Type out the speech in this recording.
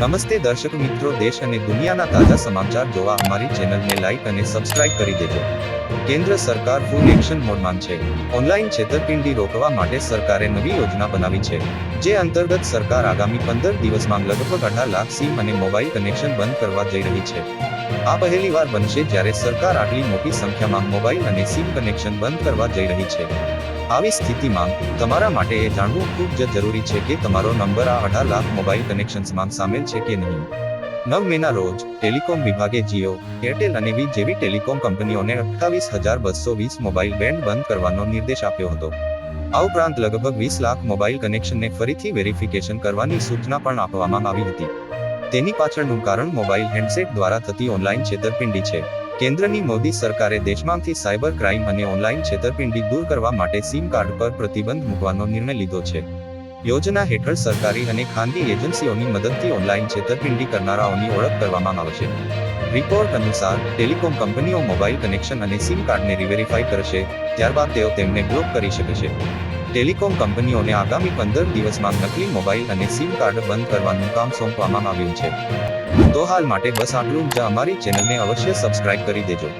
નમસ્તે દર્શક મિત્રો, દેશ અને દુનિયાના તાજા સમાચાર જોવા અમારી ચેનલને લાઇક અને સબસ્ક્રાઇબ કરી દેજો. કેન્દ્ર સરકાર ફૂલ એક્શન મોડમાં છે. ઓનલાઈન છેતરપિંડી રોકવા માટે સરકારે નવી યોજના બનાવી છે, જે અંતર્ગત સરકાર આગામી પંદર દિવસમાં લગભગ અઢાર લાખ સિમ અને મોબાઈલ કનેક્શન બંધ કરવા જઈ રહી છે. આ પહેલીવાર બનશે જ્યારે સરકાર આટલી મોટી સંખ્યામાં મોબાઈલ અને સિમ કનેક્શન બંધ કરવા જઈ રહી છે. આવી સ્થિતિમાં તમારા માટે એ જાણવું ખૂબ જ જરૂરી છે કે તમારો નંબર આ અઢાર લાખ મોબાઈલ કનેક્શન્સમાં સામેલ છે કે નહીં. નવ મેના રોજ, ટેલિકોમ વિભાગે જીઓ, એરટેલ અને વી જેવી ટેલિકોમ કંપનીઓને અઠ્ઠાવીસ હજાર બસો વીસ મોબાઈલ બેન્ડ બંધ કરવાનો નિર્દેશ આપ્યો હતો. આ ઉપરાંત લગભગ વીસ લાખ મોબાઈલ કનેક્શનને ફરીથી વેરિફિકેશન કરવાની સૂચના પણ આપવામાં આવી હતી. તેની પાછળનું કારણ મોબાઈલ હેન્ડસેટ દ્વારા થતી ઓનલાઈન છેતરપિંડી છે. કેન્દ્રની મોદી સરકારે દેશમાંથી સાયબર ક્રાઇમ અને ઓનલાઈન છેતરપિંડી દૂર કરવા માટે સિમ કાર્ડ પર પ્રતિબંધ મૂકવાનો નિર્ણય લીધો છે. યોજના હેઠળ સરકારી અને ખાનગી એજન્સીઓની મદદથી ઓનલાઈન છેતરપિંડી કરનારાઓની ઓળખ કરવામાં આવશે. રિપોર્ટ અનુસાર, ટેલિકોમ કંપનીઓ મોબાઈલ કનેક્શન અને સિમ કાર્ડને રિવેરીફાઈ કરશે, ત્યારબાદ તેઓ તેમને બ્લોક કરી શકશે ટેલિકોમ કંપનીઓને આગામી પંદર દિવસમાં નકલી મોબાઈલ અને સિમ કાર્ડ બંધ કરવાનું કામ સોંપવામાં આવ્યું છે. તો હાલ માટે બસ આટલું જ. અમારી ચેનલને અવશ્ય સબસ્ક્રાઇબ કરી દેજો.